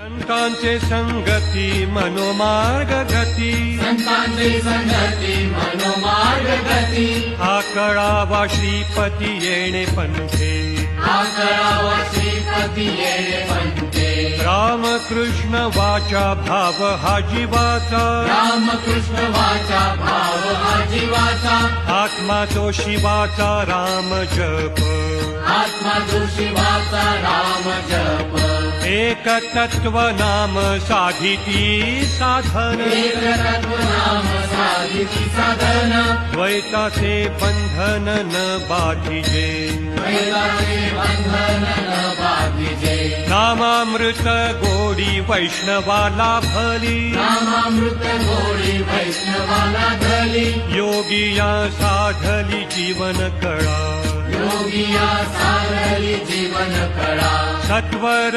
संतांचे संगती मनोमार्ग गती. संतांची संगती मनोमार्ग गती. हा कळावा श्रीपती येणे पंथे. हा करावा श्रीपती येणे पंथे. रामकृष्ण वाचा भाव हा जीवाचा. रामकृष्ण वाचा भाव हा जीवाचा. आत्मा तो शिवाचा राम जप. आत्मा राम जप एक तत्व नाम साधिती साधन। एक तत्व नाम साधिती साधन द्वैताचे बंधन न बाधिजे। नामामृत गोडी वैष्णवाला भली नामामृत गोडी वैष्णवाला धली योगिया साधली जीवन कळा। योगिया सारली जीवन कळा। सत्वर